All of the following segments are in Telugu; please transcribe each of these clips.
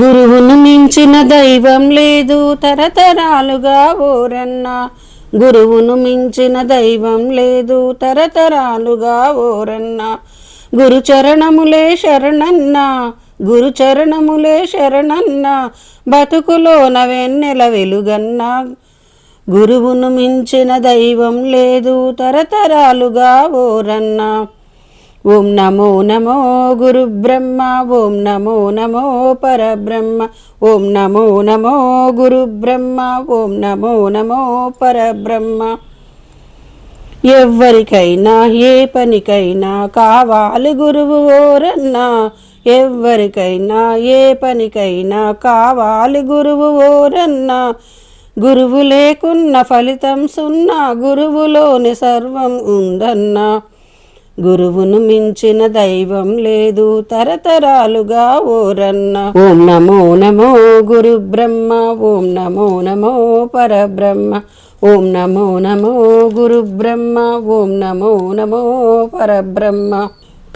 గురువును మించిన దైవం లేదు. తరతరాలుగా ఓరన్న గురువును మించిన దైవం లేదు. తరతరాలుగా ఓరన్న గురు చరణములే శరణన్న గురు చరణములే శరణన్న బతుకులోన వెన్నెల వెలుగన్న గురువును మించిన దైవం లేదు. తరతరాలుగా ఓరన్నా ఓం నమో నమో గురుబ్రహ్మ ఓం నమో నమో పరబ్రహ్మ ఓం నమో నమో గురుబ్రహ్మ ఓం నమో నమో పరబ్రహ్మ. ఎవ్వరికైనా ఏ పనికైనా కావాలి గురువు ఓరన్నా ఎవ్వరికైనా ఏ పనికైనా కావాలి గురువు ఓరన్నా. గురువు లేకున్న ఫలితం సున్నా గురువులోని సర్వం ఉందన్నా. గురువును మించిన దైవం లేదు. తరతరాలుగా ఓరన్న ఓం నమో నమో గురు బ్రహ్మ ఓం నమో నమో పరబ్రహ్మ. ఓం నమో నమో గురు బ్రహ్మ ఓం నమో నమో పరబ్రహ్మ.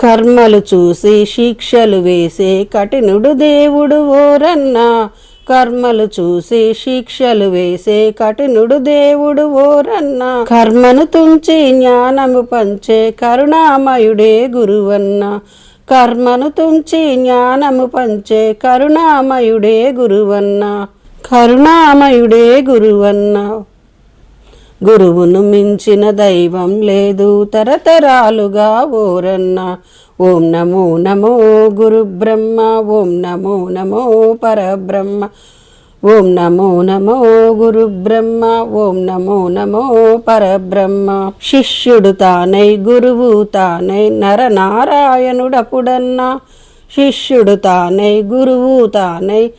కర్మలు చూసి శిక్షలు వేసే కఠినుడు దేవుడు ఓరన్నా కర్మలు చూసి శిక్షలు వేసే కఠినుడు దేవుడు ఓరన్న. కర్మను తుంచి జ్ఞానము పంచే కరుణామయుడే గురువన్న. కర్మను తుంచి జ్ఞానము పంచే కరుణామయుడే గురువన్న. కరుణామయుడే గురువన్న. గురువును మించిన దైవం లేదు తరతరాలుగా ఓరన్న. ఓం నమో నమో గురు బ్రహ్మ ఓం నమో నమో పరబ్రహ్మ ఓం నమో నమో గురు బ్రహ్మ ఓం నమో నమో పరబ్రహ్మ. శిష్యుడు తానై గురువు తానై నరనారాయణుడపుడన్నా శిష్యుడు తానై గురువు తానై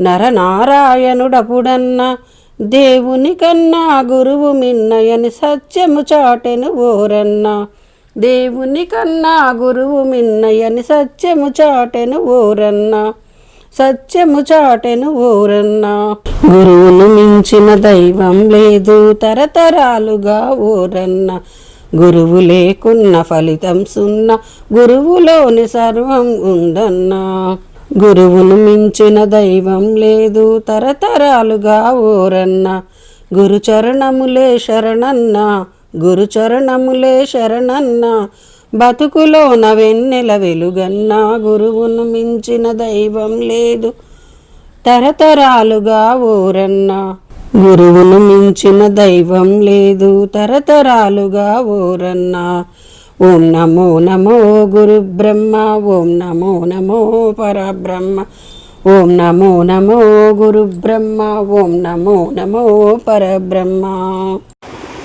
నరనారాయణుడపుడన్నా దేవుని కన్నా గురువు మిన్నయని సత్యము చాటెను ఓరన్నా దేవుని కన్నా గురువు మిన్నయని సత్యము చాటెను ఓరన్నా సత్యము చాటెను ఓరన్నా గురువును మించిన దైవం లేదు తరతరాలుగా ఓరన్న గురువు లేకున్న ఫలితం సున్నా గురువులోని సర్వం ఉందన్నా గురువును మించిన దైవం లేదు తరతరాలుగా ఓరన్న గురు చరణములే గురు చరణములే శరణన్న. బతుకులోన వెన్నెల వెలుగన్న గురువును మించిన దైవం లేదు. తరతరాలుగా ఓరన్న గురువును మించిన దైవం లేదు. తరతరాలుగా ఓరన్న. ఓం నమో నమో గురు బ్రహ్మ ఓం నమో నమో పరబ్రహ్మ. ఓం నమో నమో గురు బ్రహ్మ ఓం నమో నమో పరబ్రహ్మ.